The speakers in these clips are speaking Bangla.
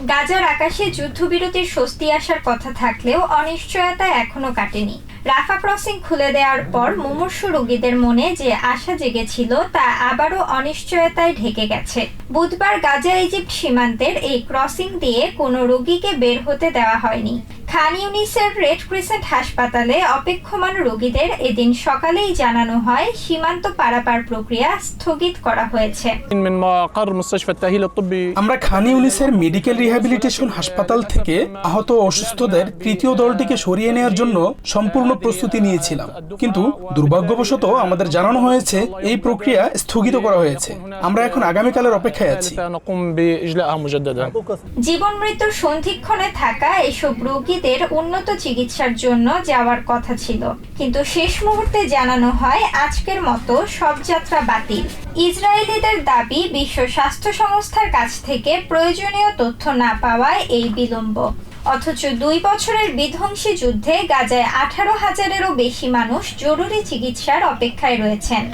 গাজার আকাশে যুদ্ধবিরতির স্বস্তি আসার কথা থাকলেও অনিশ্চয়তা এখনও কাটেনি। রাফা ক্রসিং খুলে দেওয়ার পর মুমূর্ষু রোগীদের মনে যে আশা জেগেছিল তা আবারও অনিশ্চয়তায় ঢেকে গেছে। বুধবার গাজা ইজিপ্ট সীমান্তের এই ক্রসিং দিয়ে কোনো রোগীকে বের হতে দেওয়া হয়নি। খান ইউনিসের রেড ক্রিসেন্ট হাসপাতালে অপেক্ষমান রোগীদের এদিন সকালেই জানানো হয় সীমান্ত পারাপার প্রক্রিয়া স্থগিত করা হয়েছে। আমরা খান ইউনিসের মেডিকেল রিহ্যাবিলিটেশন হাসপাতাল থেকে আহত অসুস্থদের তৃতীয় দলটিকে সরিয়ে নেওয়ার জন্য সম্পূর্ণ প্রস্তুতি নিয়েছিলাম। কিন্তু দুর্ভাগ্যবশত আমাদের জানানো হয়েছে এই প্রক্রিয়া স্থগিত করা হয়েছে। আমরা এখন আগামীকালের অপেক্ষায় আছি। জীবন মৃত্যুর সন্ধিক্ষণে থাকা এইসব রোগী রোগীদের উন্নত চিকিৎসার জন্য যাওয়ার কথা ছিল। কিন্তু শেষ মুহূর্তে জানানো হয়, আজকের মতো সব যাত্রা বাতিল। ইসরায়েলিদের দাবি, বিশ্ব স্বাস্থ্য সংস্থার কাছ থেকে প্রয়োজনীয় তথ্য না পাওয়ায় এই বিলম্ব। অথচ দুই বছরের বিধ্বংসী যুদ্ধে গাজায় আঠারো হাজারেরও বেশি মানুষ জরুরি চিকিৎসার অপেক্ষায় রয়েছেন।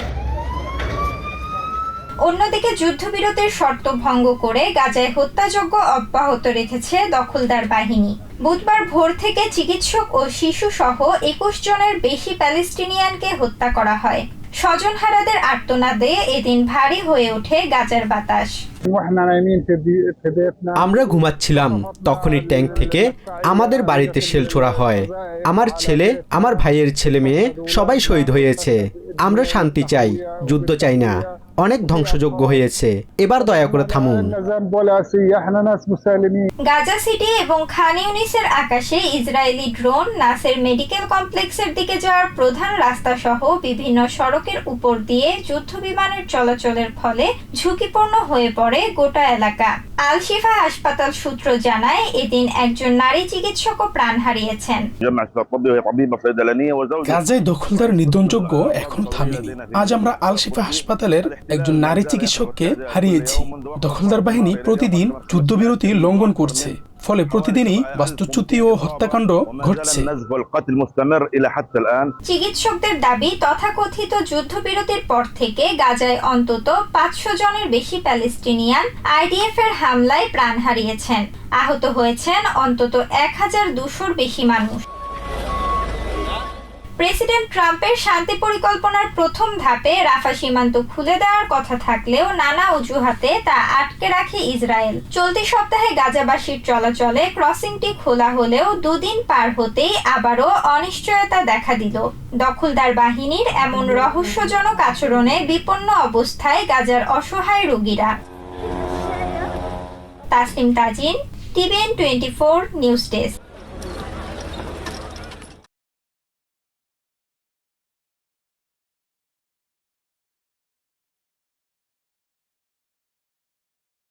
অন্যদিকে যুদ্ধবিরতির শর্ত ভঙ্গ করে গাজায় হত্যাযজ্ঞ অব্যাহত রেখেছে দখলদার বাহিনী। বুধবার ভোর থেকে চিকিৎসক ও শিশু সহ একুশ জনের বেশি প্যালেস্টিনিয়ানকে হত্যা করা হয়। স্বজনহারাদের আর্তনাদে এদিন ভারী হয়ে ওঠে গাজার বাতাস। আমরা ঘুমাচ্ছিলাম, তখনই ট্যাঙ্ক থেকে আমাদের বাড়িতে শেল ছোড়া হয়। আমার ছেলে, আমার ভাইয়ের ছেলে মেয়ে সবাই শহীদ হয়েছে। আমরা শান্তি চাই, যুদ্ধ চাই না। অনেক ধ্বংসযোগ্য হয়েছে। এবার দয়া করে থামুন। গাজা সিটি এবং খান ইউনিসের আকাশে ইসরায়েলি ড্রোন নাসের মেডিকেল কমপ্লেক্সের দিকে যাওয়ার প্রধান রাস্তা সহ বিভিন্ন সড়কের উপর দিয়ে যুদ্ধ বিমানের চলাচলের ফলে ঝুঁকিপূর্ণ হয়ে পড়ে গোটা এলাকা। আল শিফা হাসপাতাল সূত্র জানায় এদিন একজন নারী চিকিৎসকও প্রাণ হারিয়েছেন। গাজায় দখলদার নিধনযোগ্য এখন থামেনি। আজ আমরা আল শিফা হাসপাতালের একজন নারী চিকিৎসককে হারিয়েছি। দখলদার বাহিনী প্রতিদিন যুদ্ধবিরতি লঙ্ঘন করছে। ফলে প্রতিদিনই বাস্তুচ্যুতি ও হত্যাকাণ্ড ঘটছে। চিকিৎসকদের দাবি তথা কথিত যুদ্ধবিরতির পর থেকে গাজায় অন্তত পাঁচশো জনের বেশি প্যালেস্টিনিয়ান আইডিএফ এর হামলায় প্রাণ হারিয়েছেন। আহত হয়েছেন অন্তত এক হাজার দুশোর বেশি মানুষ। প্রেসিডেন্ট ট্রাম্পের শান্তি পরিকল্পনার প্রথম ধাপে রাফা সীমান্ত খুলে দেওয়ার কথা থাকলেও নানা অজুহাতে তা আটকে রাখে ইসরায়েল। চলতি সপ্তাহে গাজাবাসীর চলাচলে ক্রসিংটি খোলা হলেও দুদিন পার হতেই আবারও অনিশ্চয়তা দেখা দিল। দখলদার বাহিনীর এমন রহস্যজনক আচরণে বিপন্ন অবস্থায় গাজার অসহায় রোগীরা। Tasnim Tajin, TVN twenty four news desk.